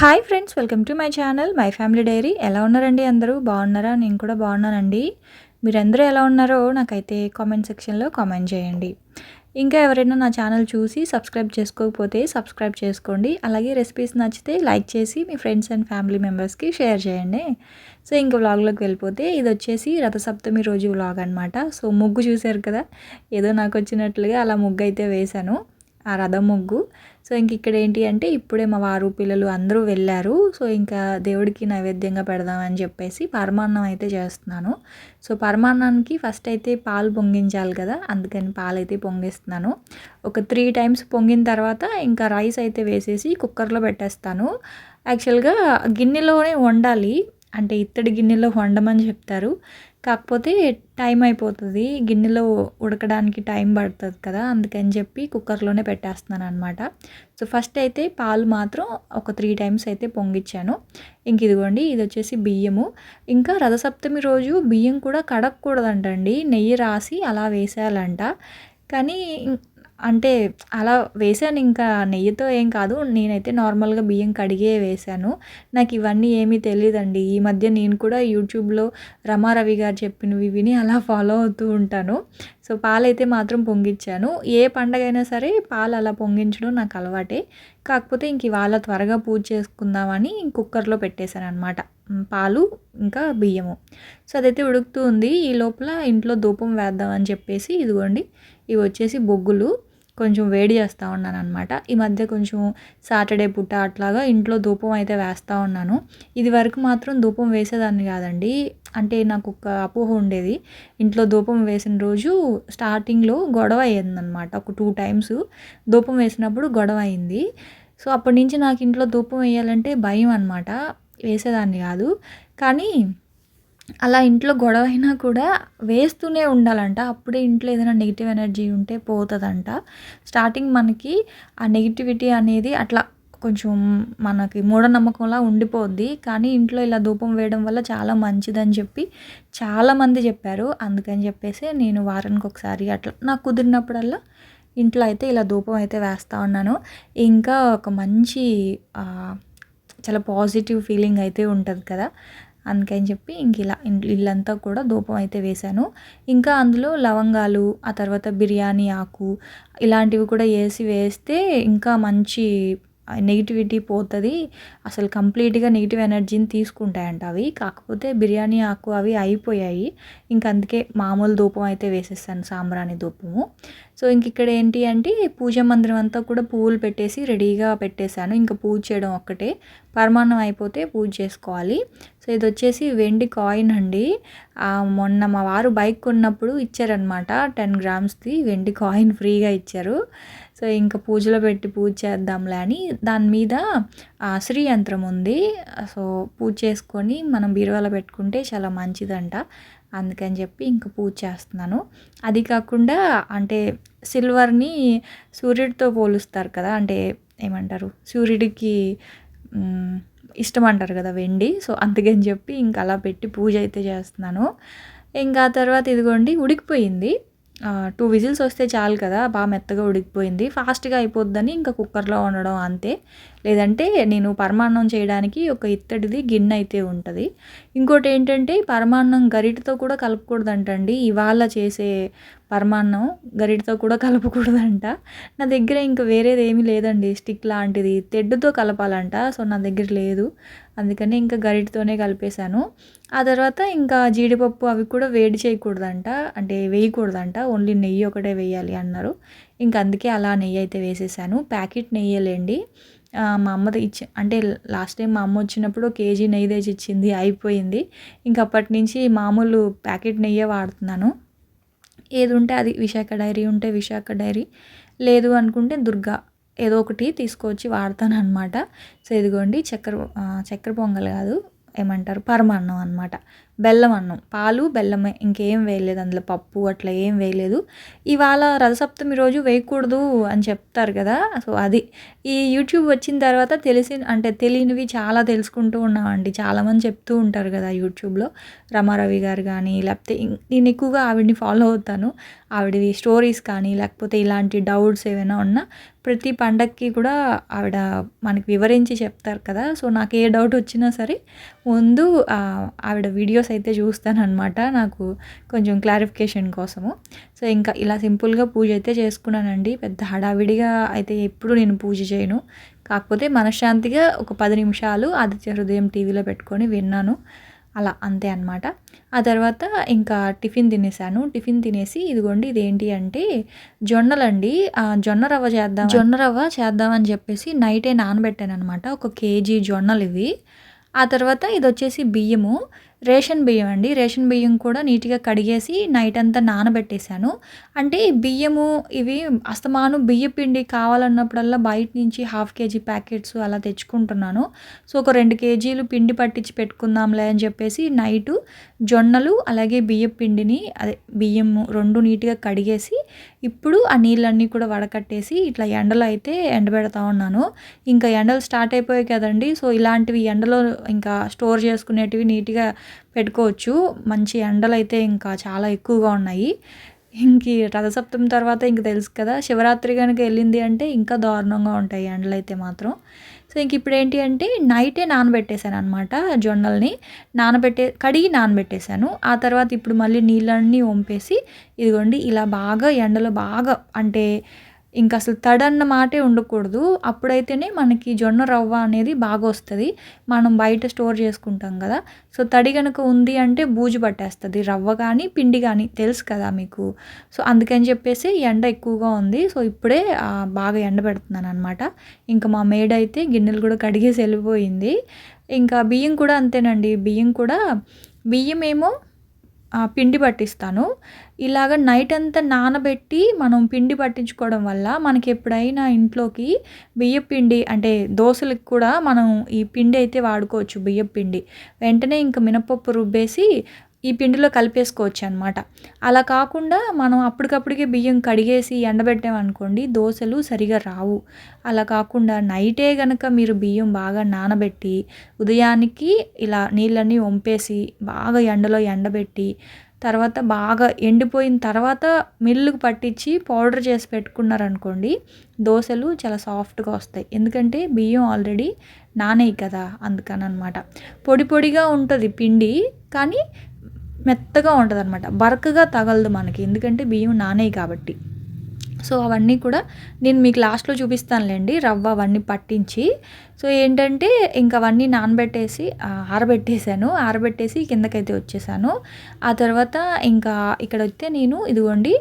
Hi friends welcome to my channel my family diary. ఎలా ఉన్నారండి అందరూ? బాగున్నారా? నేను కూడా బాగున్నానండి. మీరందరూ ఎలా ఉన్నారో నాకైతే కామెంట్ సెక్షన్లో కామెంట్ చేయండి. ఇంకా ఎవరైనా నా ఛానల్ చూసి సబ్స్క్రైబ్ చేసుకోకపోతే సబ్స్క్రైబ్ చేసుకోండి. అలాగే రెసిపీస్ నచ్చితే లైక్ చేసి మీ ఫ్రెండ్స్ అండ్ ఫ్యామిలీ మెంబర్స్కి షేర్ చేయండి. సో ఇంకా వ్లాగ్లోకి వెళ్ళిపోతే ఇది వచ్చేసి రథసప్తమి రోజు వ్లాగ్ అనమాట సో ముగ్గు చూశారు కదా? ఏదో నాకు వచ్చినట్లుగా అలా ముగ్గు అయితే వేశాను. ఆ రథం ముగ్గు. సో ఇంక ఇక్కడ ఏంటి అంటే ఇప్పుడే మా వారు పిల్లలు అందరూ వెళ్ళారు. సో ఇంకా దేవుడికి నైవేద్యంగా పెడదామని చెప్పేసి పరమాన్నం అయితే చేస్తున్నాను. సో పరమాన్నానికి ఫస్ట్ అయితే పాలు పొంగించాలి కదా అందుకని పాలు అయితే పొంగిస్తున్నాను. ఒక త్రీ టైమ్స్ పొంగిన తర్వాత ఇంకా రైస్ అయితే వేసేసి కుక్కర్లో పెట్టేస్తాను. యాక్చువల్గా గిన్నెలోనే వండాలి. అంటే ఇత్తడి గిన్నెలో వండమని చెప్తారు. కాకపోతే టైం అయిపోతుంది. గిన్నెలో ఉడకడానికి టైం పడుతుంది కదా అందుకని చెప్పి కుక్కర్లోనే పెట్టేస్తున్నాను అనమాట సో ఫస్ట్ అయితే పాలు మాత్రం ఒక త్రీ టైమ్స్ అయితే పొంగిచ్చాను. ఇంక ఇదిగోండి ఇది వచ్చేసి బియ్యము. ఇంకా రథసప్తమి రోజు బియ్యం కూడా కడగకూడదంటండి నెయ్యి రాసి అలా వేసేయాలంట. కానీ అంటే అలా వేసాను ఇంకా నెయ్యితో ఏం కాదు నేనైతే నార్మల్గా బియ్యం కడిగే వేశాను. నాకు ఇవన్నీ ఏమీ తెలియదండి ఈ మధ్య నేను కూడా యూట్యూబ్లో రమారవి గారు చెప్పినవి విని అలా ఫాలో అవుతూ ఉంటాను. సో పాలైతే మాత్రం పొంగించాను ఏ పండగ అయినా సరే పాలు అలా పొంగించడం నాకు అలవాటే. కాకపోతే ఇంక ఇవాళ త్వరగా పూజ చేసుకుందామని కుక్కర్లో పెట్టేశాను అనమాట పాలు ఇంకా బియ్యము. సో అదైతే ఉడుకుతూ ఉంది. ఈ లోపల ఇంట్లో ధూపం వేద్దామని చెప్పేసి ఇదిగోండి ఇవి వచ్చేసి బొగ్గులు. కొంచెం వేడి చేస్తూ ఉన్నాను అనమాట ఈ మధ్య కొంచెం సాటర్డే పుట్ట అట్లాగా ఇంట్లో ధూపం అయితే వేస్తూ ఉన్నాను. ఇది వరకు మాత్రం ధూపం వేసేదాన్ని కాదండి. అంటే నాకు ఒక అపోహ ఉండేది. ఇంట్లో ధూపం వేసిన రోజు స్టార్టింగ్లో గొడవ అయ్యిందనమాట ఒక టూ టైమ్స్ ధూపం వేసినప్పుడు గొడవ అయింది. సో అప్పటి నుంచి నాకు ఇంట్లో ధూపం వేయాలంటే భయం అనమాట వేసేదాన్ని కాదు. కానీ అలా ఇంట్లో గొడవ అయినా కూడా వేస్తూనే ఉండాలంట. అప్పుడే ఇంట్లో ఏదైనా నెగిటివ్ ఎనర్జీ ఉంటే పోతుందంట. స్టార్టింగ్ మనకి ఆ నెగిటివిటీ అనేది అట్లా కొంచెం మనకి మూఢనమ్మకంలా ఉండిపోద్ది. కానీ ఇంట్లో ఇలా ధూపం వేయడం వల్ల చాలా మంచిదని చెప్పి చాలామంది చెప్పారు. అందుకని చెప్పేసి నేను వారానికి ఒకసారి అట్లా నాకు కుదిరినప్పుడల్లా ఇంట్లో అయితే ఇలా ధూపం అయితే వేస్తూ ఉన్నాను. ఇంకా ఒక మంచి చాలా పాజిటివ్ ఫీలింగ్ అయితే ఉంటుంది కదా. అందుకని చెప్పి ఇంక ఇలా ఇల్లంతా కూడా ధూపం అయితే వేశాను. ఇంకా అందులో లవంగాలు ఆ తర్వాత బిర్యానీ ఆకు ఇలాంటివి కూడా వేసి వేస్తే ఇంకా మంచి నెగిటివిటీ పోతుంది. అసలు కంప్లీట్గా నెగిటివ్ ఎనర్జీని తీసుకుంటాయంట అవి. కాకపోతే బిర్యానీ ఆకు అవి అయిపోయాయి. ఇంక అందుకే మామూలు ధూపం అయితే వేసేస్తాను సాంబ్రాణి ధూపము. సో ఇంక ఇక్కడ ఏంటి అంటే పూజ మందిరం అంతా కూడా పువ్వులు పెట్టేసి రెడీగా పెట్టేశాను. ఇంకా పూజ చేయడం ఒక్కటే. పరమాన్నం అయిపోతే పూజ చేసుకోవాలి. సో ఇది వచ్చేసి వెండి కాయిన్ అండి. మొన్న మా వారు బైక్ కొన్నప్పుడు ఇచ్చారనమాట టెన్ గ్రామ్స్ది వెండి కాయిన్ ఫ్రీగా ఇచ్చారు. సో ఇంకా పూజలో పెట్టి పూజ చేద్దాంలే అని దాని మీద శ్రీ యంత్రం ఉంది. సో పూజ చేసుకొని మనం బీరువాలో పెట్టుకుంటే చాలా మంచిదంట. అందుకని చెప్పి ఇంకా పూజ చేస్తున్నాను. అది కాకుండా అంటే సిల్వర్ని సూర్యుడితో పోలుస్తారు కదా అంటే ఏమంటారు సూర్యుడికి ఇష్టం అంటారు కదా వెండి. సో అందుకని చెప్పి ఇంకా అలా పెట్టి పూజ అయితే చేస్తున్నాను. ఇంకా తర్వాత ఇదిగోండి ఉడికిపోయింది. టూ విజిల్స్ వస్తే చాలు కదా బాగా మెత్తగా ఉడికిపోయింది. ఫాస్ట్గా అయిపోద్దని ఇంకా కుక్కర్లో వండడం అంతే. లేదంటే నేను పరమాన్నం చేయడానికి ఒక ఇత్తడిది గిన్నె అయితే ఉంటుంది. ఇంకోటి ఏంటంటే పరమాన్నం గరిటతో కూడా కలపకూడదంటండి. ఇవాళ చేసే పరమాన్నం గరిటతో కూడా కలపకూడదంట. నా దగ్గర ఇంకా వేరేది ఏమీ లేదండి. స్టిక్ లాంటిది. తెడ్డుతో కలపాలంట. సో నా దగ్గర లేదు. అందుకని ఇంకా గరిటతోనే కలిపేశాను. ఆ తర్వాత ఇంకా జీడిపప్పు అవి కూడా వేడి చేయకూడదంట. అంటే వేయకూడదంట. ఓన్లీ నెయ్యి ఒకటే వేయాలి అన్నారు. ఇంకా అందుకే అలా నెయ్యి అయితే వేసేసాను. ప్యాకెట్ నెయ్యలేండి మా అమ్మది ఇచ్చి అంటే లాస్ట్ టైం మా అమ్మ వచ్చినప్పుడు కేజీ నెయ్యి తెచ్చి ఇచ్చింది అయిపోయింది. ఇంక అప్పటి నుంచి మామూలు ప్యాకెట్ నెయ్యే వాడుతున్నాను. ఏది ఉంటే అది విశాఖ డైరీ ఉంటే విశాఖ డైరీ లేదు అనుకుంటే దుర్గా ఏదో ఒకటి తీసుకొచ్చి వాడతాను అనమాట సో ఇదిగోండి చక్కెర చక్కెర పొంగల్ కాదు ఏమంటారు పరమాన్నం అనమాట బెల్లం అన్నం. పాలు బెల్లమే. ఇంకేం వేయలేదు అందులో పప్పు అట్లా ఏం వేయలేదు. ఇవాళ రథసప్తమి రోజు వేయకూడదు అని చెప్తారు కదా. సో అది. ఈ యూట్యూబ్ వచ్చిన తర్వాత తెలిసి అంటే తెలియనివి చాలా తెలుసుకుంటూ ఉన్నామండి. చాలామంది చెప్తూ ఉంటారు కదా యూట్యూబ్లో. రమారవి గారు కానీ లేకపోతే నేను ఎక్కువగా ఆవిడని ఫాలో అవుతాను. ఆవిడవి స్టోరీస్ కానీ లేకపోతే ఇలాంటి డౌట్స్ ఏమైనా ఉన్నా ప్రతి పండక్కి కూడా ఆవిడ మనకి వివరించి చెప్తారు కదా. సో నాకు ఏ డౌట్ వచ్చినా సరే ముందు ఆవిడ వీడియోస్ అయితే చూస్తానన్నమాట నాకు కొంచెం క్లారిఫికేషన్ కోసము. సో ఇంకా ఇలా సింపుల్గా పూజ అయితే చేసుకున్నానండి. పెద్ద హడావిడిగా అయితే ఎప్పుడు నేను పూజ చేయను. కాకపోతే మనశ్శాంతిగా ఒక పది నిమిషాలు ఆదిత్య హృదయం టీవీలో పెట్టుకొని విన్నాను. అలా అంతే అనమాట ఆ తర్వాత ఇంకా టిఫిన్ తినేసాను. టిఫిన్ తినేసి ఇదిగోండి ఇదేంటి అంటే జొన్నలండి. ఆ, జొన్న రవ్వ చేద్దాం జొన్న రవ్వ చేద్దామని చెప్పేసి నైటే నానబెట్టాను అనమాట ఒక కేజీ జొన్నలు ఇవి ఆ తర్వాత ఇది వచ్చేసి బియ్యము. రేషన్ బియ్యం అండి. రేషన్ బియ్యం కూడా నీట్గా కడిగేసి నైట్ అంతా నానబెట్టేశాను. అంటే ఈ బియ్యము ఇవి అస్తమాను బియ్య పిండి కావాలన్నప్పుడల్లా బయట నుంచి హాఫ్ కేజీ ప్యాకెట్స్ అలా తెచ్చుకుంటున్నాను. సో ఒక రెండు కేజీలు పిండి పట్టించి పెట్టుకుందాంలే అని చెప్పేసి నైటు జొన్నలు అలాగే బియ్య పిండిని అదే బియ్యము రెండు నీట్గా కడిగేసి ఇప్పుడు ఆ నీళ్ళన్నీ కూడా వడకట్టేసి ఇట్లా ఎండలు అయితే ఎండబెడతా ఉన్నాను. ఇంకా ఎండలు స్టార్ట్ అయిపోయాయి కదండి సో ఇలాంటివి ఎండలో ఇంకా స్టోర్ చేసుకునేటివి నీట్గా పెట్టుకోవచ్చు. మంచి ఎండలు అయితే ఇంకా చాలా ఎక్కువగా ఉన్నాయి. ఇంక ఈ రథసప్తమి తర్వాత ఇంక తెలుసు కదా శివరాత్రి కనుక వెళ్ళింది అంటే ఇంకా దారుణంగా ఉంటాయి ఎండలు అయితే మాత్రం. సో ఇంక ఇప్పుడు ఏంటి అంటే నైటే నానబెట్టేశాను అనమాట జొన్నల్ని. నానబెట్టే కడిగి నానబెట్టేశాను. ఆ తర్వాత ఇప్పుడు మళ్ళీ నీళ్ళన్నీ వంపేసి ఇదిగోండి ఇలా బాగా ఎండలో బాగా అంటే ఇంకా అసలు తడన్న మాటే ఉండకూడదు. అప్పుడైతేనే మనకి జొన్న రవ్వ అనేది బాగా వస్తుంది. మనం బయట స్టోర్ చేసుకుంటాం కదా. సో తడి కనుక ఉంది అంటే బూజు పట్టేస్తుంది. రవ్వ కానీ పిండి కానీ తెలుసు కదా మీకు. సో అందుకని చెప్పేసి ఎండ ఎక్కువగా ఉంది. సో ఇప్పుడే బాగా ఎండ పెడుతున్నాను అనమాట ఇంకా మా మేడ్ అయితే గిన్నెలు కూడా కడిగేసి వెళ్ళిపోయింది. ఇంకా బియ్యం కూడా అంతేనండి. బియ్యం కూడా బియ్యం ఏమో పిండి పట్టిస్తాను. ఇలాగ నైట్ అంతా నానబెట్టి మనం పిండి పట్టించుకోవడం వల్ల మనకి ఎప్పుడైనా ఇంట్లోకి బియ్య పిండి అంటే దోశలకు కూడా మనం ఈ పిండి అయితే వాడుకోవచ్చు బియ్య పిండి. వెంటనే ఇంకా మినపప్పు రుబ్బేసి ఈ పిండిలో కలిపేసుకోవచ్చు అనమాట అలా కాకుండా మనం అప్పటికప్పటికే బియ్యం కడిగేసి ఎండబెట్టామనుకోండి దోశలు సరిగా రావు. అలా కాకుండా నైటే గనక మీరు బియ్యం బాగా నానబెట్టి ఉదయానికి ఇలా నీళ్ళన్నీ వంపేసి బాగా ఎండలో ఎండబెట్టి తర్వాత బాగా ఎండిపోయిన తర్వాత మిల్లుకు పట్టించి పౌడర్ చేసి పెట్టుకున్నారనుకోండి దోశలు చాలా సాఫ్ట్గా వస్తాయి. ఎందుకంటే బియ్యం ఆల్రెడీ నానేయి కదా అందుకని అనమాట పొడి పొడిగా ఉంటుంది పిండి కానీ మెత్తగా ఉంటుంది అనమాట బరకగా తగలదు మనకి. ఎందుకంటే బియ్యం నానే కాబట్టి. సో అవన్నీ కూడా నేను మీకు లాస్ట్లో చూపిస్తానులేండి. రవ్వ అవన్నీ పట్టించి. సో ఏంటంటే ఇంకా అవన్నీ నానబెట్టేసి ఆరబెట్టేసాను ఆరబెట్టేశాను. ఆరబెట్టేసి కిందకైతే వచ్చేసాను. ఆ తర్వాత ఇంకా ఇక్కడ వస్తే నేను ఇదిగోండి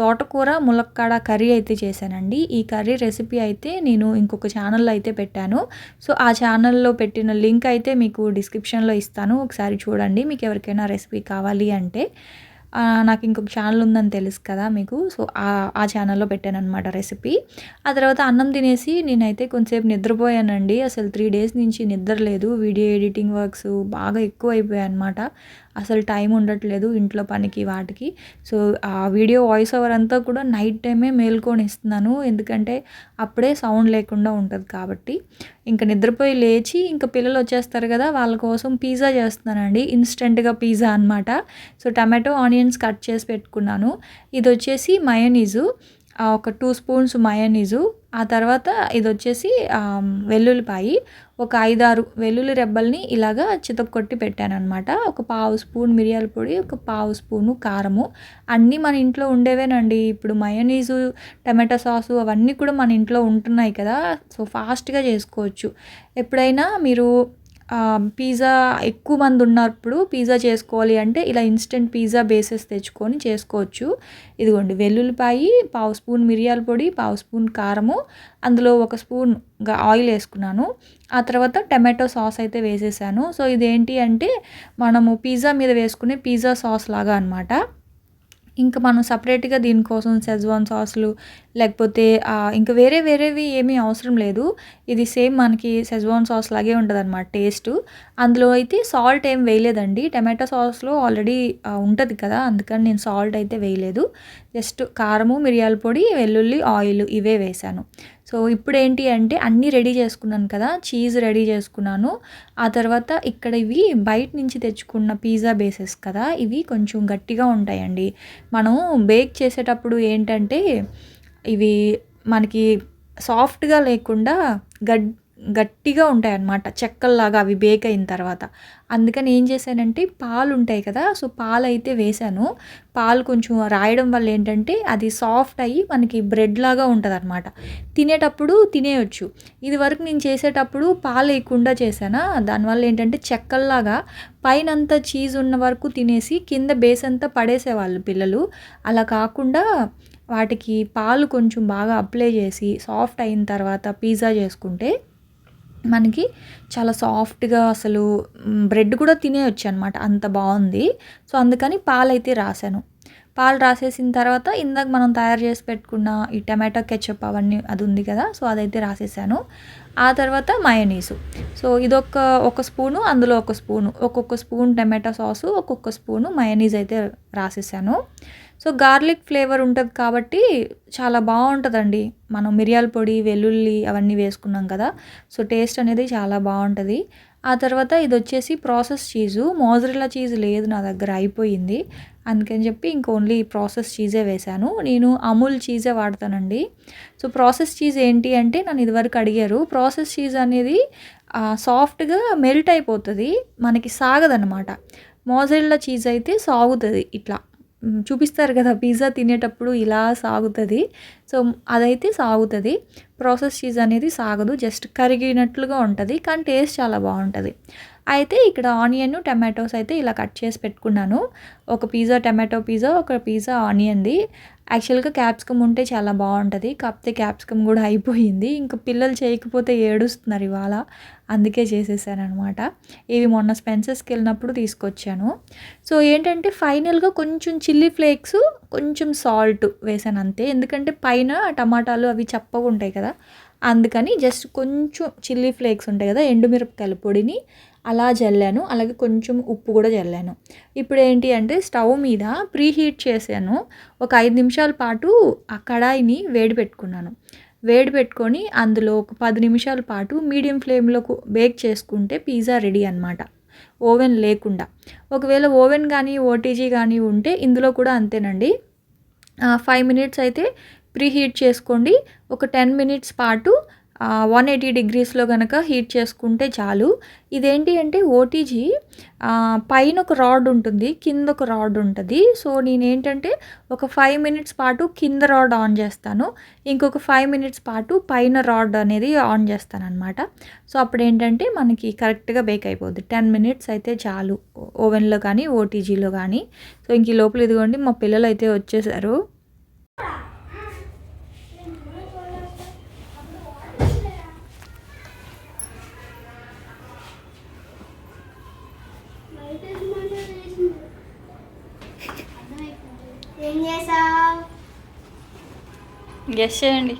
తోటకూర ములక్కాడ కర్రీ అయితే చేశానండి. ఈ కర్రీ రెసిపీ అయితే నేను ఇంకొక ఛానల్లో అయితే పెట్టాను. సో ఆ ఛానల్లో పెట్టిన లింక్ అయితే మీకు డిస్క్రిప్షన్లో ఇస్తాను. ఒకసారి చూడండి మీకు ఎవరికైనా రెసిపీ కావాలి అంటే. నాకు ఇంకొక ఛానల్ ఉందని తెలుసు కదా మీకు. సో ఆ ఛానల్లో పెట్టాను అనమాట రెసిపీ ఆ తర్వాత అన్నం తినేసి నేనైతే కొంచెంసేపు నిద్రపోయానండి. అసలు త్రీ డేస్ నుంచి నిద్ర లేదు. వీడియో ఎడిటింగ్ వర్క్స్ బాగా ఎక్కువ అయిపోయాయి అనమాట అసలు టైం ఉండట్లేదు ఇంట్లో పనికి వాటికి. సో ఆ వీడియో వాయిస్ ఓవర్ అంతా కూడా నైట్ టైమే మేల్కొని ఇస్తున్నాను ఎందుకంటే అప్పుడే సౌండ్ లేకుండా ఉంటుంది కాబట్టి. ఇంకా నిద్రపోయి లేచి ఇంకా పిల్లలు వచ్చేస్తారు కదా వాళ్ళ కోసం పిజ్జా చేస్తున్నానండి. ఇన్స్టెంట్గా పిజ్జా అనమాట సో టమాటో ఆనియన్స్ కట్ చేసి పెట్టుకున్నాను. ఇది వచ్చేసి మయోనీజు. ఒక టూ స్పూన్స్ మయోనీజు. ఆ తర్వాత ఇది వచ్చేసి వెల్లుల్లిపాయి. ఒక ఐదారు వెల్లుల్లి రెబ్బల్ని ఇలాగా చితక్కొట్టి పెట్టాను అనమాట ఒక పావు స్పూన్ మిరియాల పొడి ఒక పావు స్పూను కారము. అన్నీ మన ఇంట్లో ఉండేవేనండి. ఇప్పుడు మయోనీసు టమాటా సాసు అవన్నీ కూడా మన ఇంట్లో ఉంటున్నాయి కదా. సో ఫాస్ట్గా చేసుకోవచ్చు. ఎప్పుడైనా మీరు పిజ్జా ఎక్కువ మంది ఉన్నప్పుడు పిజ్జా చేసుకోవాలి అంటే ఇలా ఇన్స్టెంట్ పిజ్జా బేసెస్ తెచ్చుకొని చేసుకోవచ్చు. ఇదిగోండి వెల్లుల్లిపాయి పావు స్పూన్ మిరియాల పొడి పావు స్పూన్ కారము అందులో ఒక స్పూన్ ఆయిల్ వేసుకున్నాను. ఆ తర్వాత టమాటో సాస్ అయితే వేసేసాను. సో ఇదేంటి అంటే మనము పిజ్జా మీద వేసుకునే పిజ్జా సాస్ లాగా అనమాట ఇంకా మనం సపరేట్గా దీనికోసం సెజ్వాన్ సాసులు లేకపోతే ఇంకా వేరే వేరేవి ఏమీ అవసరం లేదు. ఇది సేమ్ మనకి సెజ్వాన్ సాస్ లాగే ఉంటుంది అనమాట టేస్ట్. అందులో అయితే సాల్ట్ ఏం వేయలేదండి. టమాటో సాస్లో ఆల్రెడీ ఉంటుంది కదా అందుకని నేను సాల్ట్ అయితే వేయలేదు. జస్ట్ కారము మిరియాల పొడి వెల్లుల్లి ఆయిల్ ఇవే వేశాను. సో ఇప్పుడు ఏంటి అంటే అన్నీ రెడీ చేసుకున్నాను కదా చీజ్ రెడీ చేసుకున్నాను. ఆ తర్వాత ఇక్కడ ఇవి బయట నుంచి తెచ్చుకున్న పిజ్జా బేసెస్ కదా ఇవి కొంచెం గట్టిగా ఉంటాయండి. మనం బేక్ చేసేటప్పుడు ఏంటంటే ఇవి మనకి సాఫ్ట్గా లేకుండా గడ్ గట్టిగా ఉంటాయి అన్నమాట చెక్కల్లాగా అవి బేక్ అయిన తర్వాత. అందుకని ఏం చేశానంటే పాలు ఉంటాయి కదా సో పాలు అయితే వేశాను. పాలు కొంచెం రాయడం వల్ల ఏంటంటే అది సాఫ్ట్ అయ్యి మనకి బ్రెడ్ లాగా ఉంటుంది అనమాట తినేటప్పుడు తినేయచ్చు. ఇది వరకు నేను చేసేటప్పుడు పాలు వేయకుండా చేశానా? దానివల్ల ఏంటంటే చెక్కల్లాగా పైన అంతా చీజ్ ఉన్న వరకు తినేసి కింద బేస్ అంతా పడేసేవాళ్ళు పిల్లలు. అలా కాకుండా వాటికి పాలు కొంచెం బాగా అప్లై చేసి సాఫ్ట్ అయిన తర్వాత పిజ్జా చేసుకుంటే మనకి చాలా సాఫ్ట్గా అసలు బ్రెడ్ కూడా తినేయచ్చు అనమాట అంత బాగుంది. సో అందుకని పాలైతే రాశాను పాలు రాసేసిన తర్వాత ఇందాక మనం తయారు చేసి పెట్టుకున్న ఈ టమాటో కెచప్ అవన్నీ అది ఉంది కదా సో అదైతే రాసేసాను. ఆ తర్వాత మయోనీసు సో ఇదొక ఒక స్పూను అందులో ఒక స్పూను ఒక్కొక్క స్పూన్ టమాటో సాసు ఒక్కొక్క స్పూను మయోనీస్ అయితే రాసేసాను. సో గార్లిక్ ఫ్లేవర్ ఉంటుంది కాబట్టి చాలా బాగుంటుందండి. మనం మిరియాల పొడి వెల్లుల్లి అవన్నీ వేసుకున్నాం కదా సో టేస్ట్ అనేది చాలా బాగుంటుంది. ఆ తర్వాత ఇది వచ్చేసి ప్రాసెస్ చీజు. మోజరిలా చీజ్ లేదు నా దగ్గర అయిపోయింది. అందుకని చెప్పి ఇంక ఓన్లీ ప్రాసెస్ చీజే వేశాను. నేను అమూల్ చీజే వాడతానండి. సో ప్రాసెస్ చీజ్ ఏంటి అంటే నన్ను ఇదివరకు అడిగారు. ప్రాసెస్ చీజ్ అనేది సాఫ్ట్గా మెల్ట్ అయిపోతుంది. మనకి సాగదనమాట మోజరిల్లా చీజ్ అయితే సాగుతుంది ఇట్లా. చూపిస్తారు కదా పిజ్జా తినేటప్పుడు ఇలా సాగుతుంది. సో అదైతే సాగుతుంది. ప్రాసెస్ చీజ్ అనేది సాగదు జస్ట్ కరిగినట్లుగా ఉంటుంది కానీ టేస్ట్ చాలా బాగుంటుంది. అయితే ఇక్కడ ఆనియన్ టమాటోస్ అయితే ఇలా కట్ చేసి పెట్టుకున్నాను. ఒక పిజ్జా టమాటో పిజ్జా ఒక పిజ్జా ఆనియన్ది. యాక్చువల్గా క్యాప్సికమ్ ఉంటే చాలా బాగుంటుంది. కాకపోతే క్యాప్సికమ్ కూడా అయిపోయింది. ఇంకా పిల్లలు చేయకపోతే ఏడుస్తున్నారు ఇవాళ. అందుకే చేసేసానమాట ఇవి మొన్న స్పెన్సెస్కి వెళ్ళినప్పుడు తీసుకొచ్చాను. సో ఏంటంటే ఫైనల్గా కొంచెం చిల్లీ ఫ్లేక్స్ కొంచెం సాల్ట్ వేసాను అంతే ఎందుకంటే పైన టమాటాలు అవి చప్పగా ఉంటాయి కదా. అందుకని జస్ట్ కొంచెం చిల్లీ ఫ్లేక్స్ ఉంటాయి కదా ఎండుమిరపకాయల పొడిని అలా జల్లాను. అలాగే కొంచెం ఉప్పు కూడా జల్లాను. ఇప్పుడు ఏంటి అంటే స్టవ్ మీద ప్రీ హీట్ చేశాను. ఒక ఐదు నిమిషాల పాటు ఆ కడాయిని వేడి పెట్టుకున్నాను. వేడి పెట్టుకొని అందులో ఒక పది నిమిషాల పాటు మీడియం ఫ్లేమ్లో బేక్ చేసుకుంటే పిజ్జా రెడీ అనమాట ఓవెన్ లేకుండా. ఒకవేళ ఓవెన్ కానీ ఓటీజీ కానీ ఉంటే ఇందులో కూడా అంతేనండి. ఫైవ్ మినిట్స్ అయితే ప్రీ హీట్ చేసుకోండి. ఒక టెన్ మినిట్స్ పాటు వన్ ఎయిటీ డిగ్రీస్లో కనుక హీట్ చేసుకుంటే చాలు. ఇదేంటి అంటే ఓటీజీ పైన ఒక రాడ్ ఉంటుంది కింద ఒక రాడ్ ఉంటుంది. సో నేనేంటంటే ఒక ఫైవ్ మినిట్స్ పాటు కింద రాడ్ ఆన్ చేస్తాను. ఇంకొక ఫైవ్ మినిట్స్ పాటు పైన రాడ్ అనేది ఆన్ చేస్తాను అనమాట సో అప్పుడు ఏంటంటే మనకి కరెక్ట్గా బేక్ అయిపోద్ది. టెన్ మినిట్స్ అయితే చాలు ఓవెన్లో కానీ ఓటీజీలో కానీ. సో ఇంక ఈ లోపల ఇదిగోండి మా పిల్లలు అయితే వచ్చేసారు ఏం చేసావు? గెస్ చేయండి.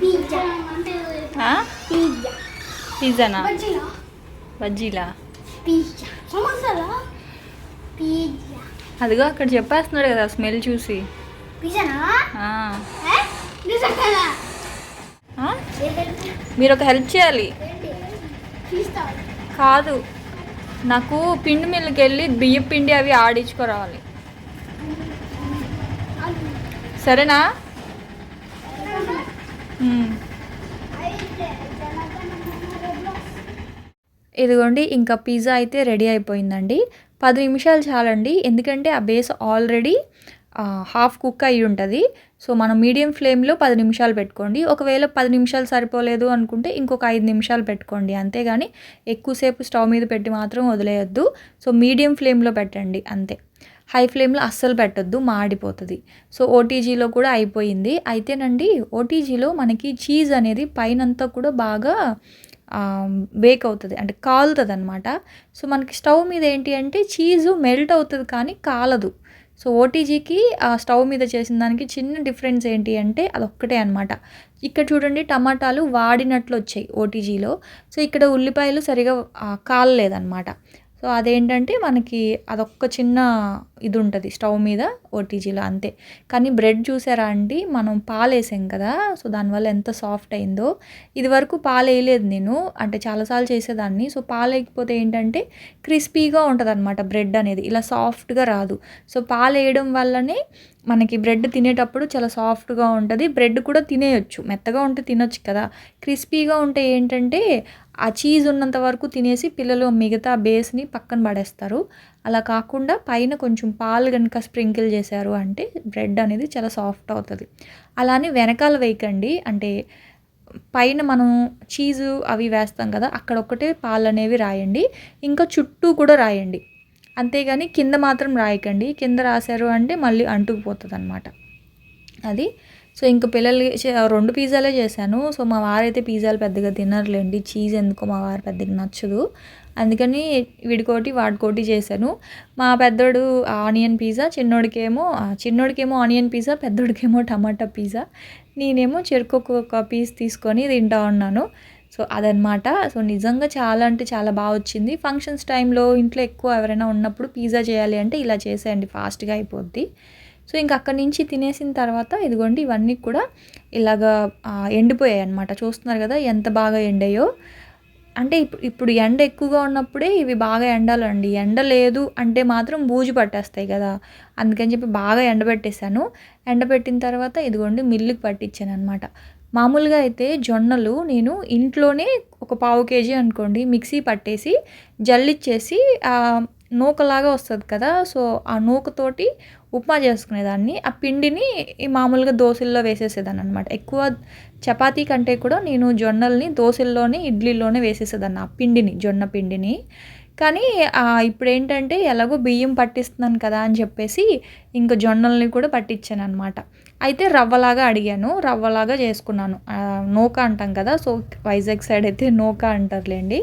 పిజ్జా పిజ్జా పిజ్జానా బజ్జీలా? అదిగో అక్కడ చెప్పేస్తున్నాడు కదా స్మెల్ చూసి? మీరు ఒక హెల్ప్ చేయాలి? కాదు. నాకు పిండి మిల్లుకి వెళ్ళి బియ్యం పిండి అవి ఆడించుకురావాలి అది. సరేనా? ఇదిగోండి ఇంకా పిజ్జా అయితే రెడీ అయిపోయిందండి. పది నిమిషాలు చాలండి ఎందుకంటే ఆ బేస్ ఆల్రెడీ హాఫ్ కుక్ అయి ఉంటుంది. సో మనం మీడియం ఫ్లేమ్లో పది నిమిషాలు పెట్టుకోండి. ఒకవేళ పది నిమిషాలు సరిపోలేదు అనుకుంటే ఇంకొక ఐదు నిమిషాలు పెట్టుకోండి. అంతేగాని ఎక్కువసేపు స్టవ్ మీద పెట్టి మాత్రం వదిలేయొద్దు. సో మీడియం ఫ్లేమ్లో పెట్టండి అంతే. హై ఫ్లేమ్లో అస్సలు పెట్టొద్దు మాడిపోతుంది. సో ఓటీజీలో కూడా అయిపోయింది. అయితేనండి ఓటీజీలో మనకి చీజ్ అనేది పైనంతా కూడా బాగా బేక్ అవుతుంది. అంటే కాలుతుంది అనమాట సో మనకి స్టవ్ మీద ఏంటి అంటే చీజు మెల్ట్ అవుతుంది కానీ కాలదు. సో ఓటీజీకి ఆ స్టవ్ మీద చేసిన దానికి చిన్న డిఫరెన్స్ ఏంటి అంటే అదొక్కటే అనమాట ఇక్కడ చూడండి టమాటాలు వాడినట్లు వచ్చాయి ఓటీజీలో సో ఇక్కడ ఉల్లిపాయలు సరిగా కాలలేదన్నమాట. సో అదేంటంటే మనకి అదొక్క చిన్న ఇది ఉంటుంది స్టవ్ మీద ఓటీజీలో అంతే. కానీ బ్రెడ్ చూసారా అండి? మనం పాలు వేసాం కదా సో దానివల్ల ఎంత సాఫ్ట్ అయిందో. ఇది వరకు పాలు వేయలేదు నేను అంటే చాలాసార్లు చేసేదాన్ని. సో పాలు వేయకపోతే ఏంటంటే క్రిస్పీగా ఉంటుంది అనమాట బ్రెడ్ అనేది ఇలా సాఫ్ట్గా రాదు. సో పాలు వేయడం వల్లనే మనకి బ్రెడ్ తినేటప్పుడు చాలా సాఫ్ట్గా ఉంటుంది. బ్రెడ్ కూడా తినేయొచ్చు మెత్తగా ఉంటే తినొచ్చు కదా. క్రిస్పీగా ఉంటే ఏంటంటే ఆ చీజ్ ఉన్నంత వరకు తినేసి పిల్లలు మిగతా బేస్ని పక్కన పడేస్తారు. అలా కాకుండా పైన కొంచెం పాలు కనుక స్ప్రింకిల్ చేశారు అంటే బ్రెడ్ అనేది చాలా సాఫ్ట్ అవుతుంది. అలానే వెనకాల వేయకండి. అంటే పైన మనం చీజు అవి వేస్తాం కదా అక్కడ ఒక్కటే పాలు అనేవి రాయండి. ఇంకా చుట్టూ కూడా రాయండి. అంతేగాని కింద మాత్రం రాయకండి. కింద రాశారు అంటే మళ్ళీ అంటుకుపోతుంది అనమాట అది సో ఇంక పిల్లలు రెండు పిజ్జాలే చేశాను. సో మా వారైతే పిజ్జాలు పెద్దగా తినరులేండి. చీజ్ ఎందుకో మా వారు పెద్దగా నచ్చదు. అందుకని వీడికోటి వాడికోటి చేశాను. మా పెద్దోడు ఆనియన్ పిజ్జా చిన్నోడికేమో చిన్నోడికేమో ఆనియన్ పిజ్జా పెద్దోడికేమో టమాటా పిజ్జా. నేనేమో చెరుకు ఒక పీస్ తీసుకొని తింటా ఉన్నాను. సో అదనమాట. సో నిజంగా చాలా అంటే చాలా బాగా వచ్చింది. ఫంక్షన్స్ టైంలో ఇంట్లో ఎక్కువ ఎవరైనా ఉన్నప్పుడు పిజ్జా చేయాలి అంటే ఇలా చేసేయండి. ఫాస్ట్గా అయిపోద్ది. సో ఇంక అక్కడి నుంచి తినేసిన తర్వాత ఇదిగోండి ఇవన్నీ కూడా ఇలాగా ఎండిపోయాయి అనమాట చూస్తున్నారు కదా ఎంత బాగా ఎండాయో. అంటే ఇప్పుడు ఇప్పుడు ఎండ ఎక్కువగా ఉన్నప్పుడే ఇవి బాగా ఎండాలండి. ఎండ లేదు అంటే మాత్రం బూజు పట్టేస్తాయి కదా. అందుకని చెప్పి బాగా ఎండబెట్టేశాను. ఎండబెట్టిన తర్వాత ఇదిగోండి మిల్లుకి పట్టించాను అనమాట మామూలుగా అయితే జొన్నలు నేను ఇంట్లోనే ఒక పావు కేజీ అనుకోండి మిక్సీ పట్టేసి జల్లిచ్చేసి నూకలాగా వస్తుంది కదా. సో ఆ నూకతోటి ఉప్మా చేసుకునేదాన్ని. ఆ పిండిని ఈ మామూలుగా దోశల్లో వేసేసేదాన్ని అనమాట ఎక్కువ చపాతీ కంటే కూడా నేను జొన్నల్ని దోశల్లోనే ఇడ్లీలోనే వేసేసేదాన్ని ఆ పిండిని జొన్న పిండిని. కానీ ఇప్పుడు ఏంటంటే ఎలాగో బియ్యం పట్టిస్తున్నాను కదా అని చెప్పేసి ఇంకా జొన్నల్ని కూడా పట్టించాను అనమాట అయితే రవ్వలాగా అడిగాను. రవ్వలాగా చేసుకున్నాను. ఆ, నూక అంటాం కదా సో వైజాగ్ సైడ్ అయితే నూక అంటారులేండి.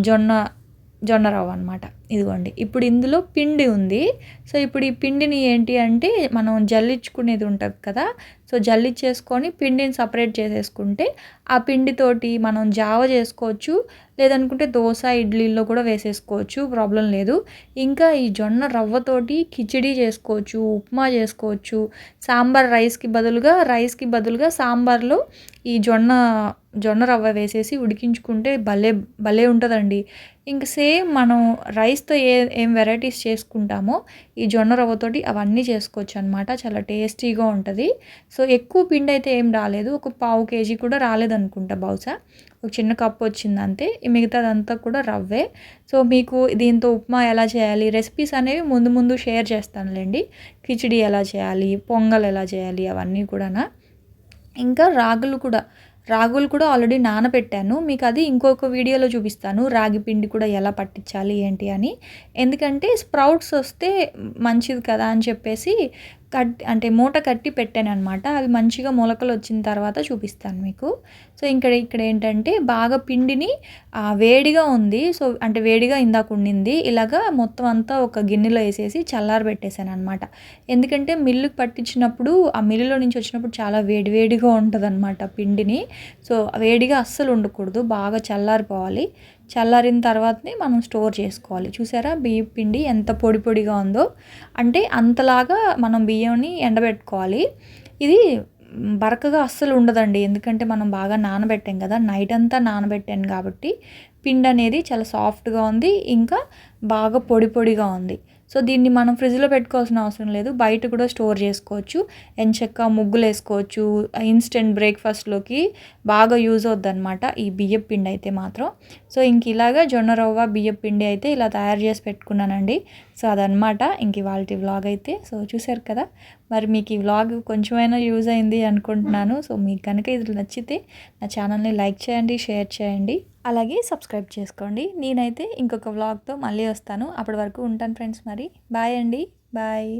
జొన్న జొన్న రవ్వ అనమాట ఇదిగోండి. ఇప్పుడు ఇందులో పిండి ఉంది. సో ఇప్పుడు ఈ పిండిని ఏంటి అంటే మనం జల్లించుకునేది ఉంటుంది కదా సో జల్లించేసుకొని పిండిని సపరేట్ చేసేసుకుంటే ఆ పిండితోటి మనం జావ చేసుకోవచ్చు లేదనుకుంటే దోశ ఇడ్లీల్లో కూడా వేసేసుకోవచ్చు ప్రాబ్లం లేదు. ఇంకా ఈ జొన్న రవ్వతోటి కిచిడి చేసుకోవచ్చు ఉప్మా చేసుకోవచ్చు. సాంబార్ రైస్కి బదులుగా రైస్కి బదులుగా సాంబార్లో ఈ జొన్న జొన్న రవ్వ వేసేసి ఉడికించుకుంటే భలే భలే ఉంటుందండి. ఇంక సేమ్ మనం రైస్తో ఏ ఏం వెరైటీస్ చేసుకుంటామో ఈ జొన్న రవ్వతోటి అవన్నీ చేసుకోవచ్చు అనమాట చాలా టేస్టీగా ఉంటుంది. సో ఎక్కువ పిండి అయితే ఏం రాలేదు. ఒక పావు కేజీ కూడా రాలేదనుకుంటా బహుశా. ఒక చిన్న కప్పు వచ్చింది అంతే మిగతాదంతా కూడా రవ్వే. సో మీకు దీంతో ఉప్మా ఎలా చేయాలి? రెసిపీస్ అనేవి ముందు ముందు షేర్ చేస్తానులేండి. కిచిడి ఎలా చేయాలి? పొంగల్ ఎలా చేయాలి? అవన్నీ కూడా ఇంకా రాగులు కూడా. రాగులు కూడా ఆల్రెడీ నానబెట్టాను. మీకు అది ఇంకొక వీడియోలో చూపిస్తాను. రాగి పిండి కూడా ఎలా పట్టించాలి ఏంటి అని. ఎందుకంటే స్ప్రౌట్స్ వస్తే మంచిది కదా అని చెప్పేసి కట్ అంటే మూట కట్టి పెట్టాను అనమాట అవి మంచిగా మొలకలు వచ్చిన తర్వాత చూపిస్తాను మీకు. సో ఇక్కడ ఇక్కడ ఏంటంటే బాగా పిండిని వేడిగా ఉంది. సో అంటే వేడిగా ఇందాక ఉండింది. ఇలాగా మొత్తం అంతా ఒక గిన్నెలో వేసేసి చల్లారి పెట్టేశాను అనమాట ఎందుకంటే మిల్లుకి పట్టించినప్పుడు ఆ మిల్లులో నుంచి వచ్చినప్పుడు చాలా వేడి వేడిగా ఉంటుంది పిండిని. సో వేడిగా అస్సలు ఉండకూడదు. బాగా చల్లారిపోవాలి. చల్లారిన తర్వాతనే మనం స్టోర్ చేసుకోవాలి. చూసారా? బియ్యం పిండి ఎంత పొడి పొడిగా ఉందో. అంటే అంతలాగా మనం బియ్యంని ఎండబెట్టుకోవాలి. ఇది బరకగా అస్సలు ఉండదండి. ఎందుకంటే మనం బాగా నానబెట్టాం కదా. నైట్ అంతా నానబెట్టాను కాబట్టి పిండి అనేది చాలా సాఫ్ట్గా ఉంది. ఇంకా బాగా పొడి పొడిగా ఉంది. సో దీన్ని మనం ఫ్రిడ్జ్లో పెట్టుకోవాల్సిన అవసరం లేదు. బయట కూడా స్టోర్ చేసుకోవచ్చు. ఎంచక్క ముగ్గులు వేసుకోవచ్చు ఇన్స్టెంట్ బ్రేక్ఫాస్ట్లోకి బాగా యూజ్ అవుతుంది అనమాట ఈ బియ్యం పిండి అయితే మాత్రం. సో ఇంక ఇలాగా జొన్న రవ్వ బియ్యం పిండి అయితే ఇలా తయారు చేసి పెట్టుకున్నానండి. సో అదనమాట ఇంక ఇవాళ వ్లాగ్ అయితే. సో చూసారు కదా? మరి మీకు ఈ వ్లాగ్ కొంచెమైనా యూజ్ అయింది అనుకుంటున్నాను. సో మీకు కనుక ఇది నచ్చితే నా ఛానల్ని లైక్ చేయండి షేర్ చేయండి. అలాగే సబ్స్క్రైబ్ చేసుకోండి. నేనైతే ఇంకొక వ్లాగ్తో మళ్ళీ వస్తాను. అప్పటి వరకు ఉంటాను ఫ్రెండ్స్ మరి. బాయ్ అండి. బాయ్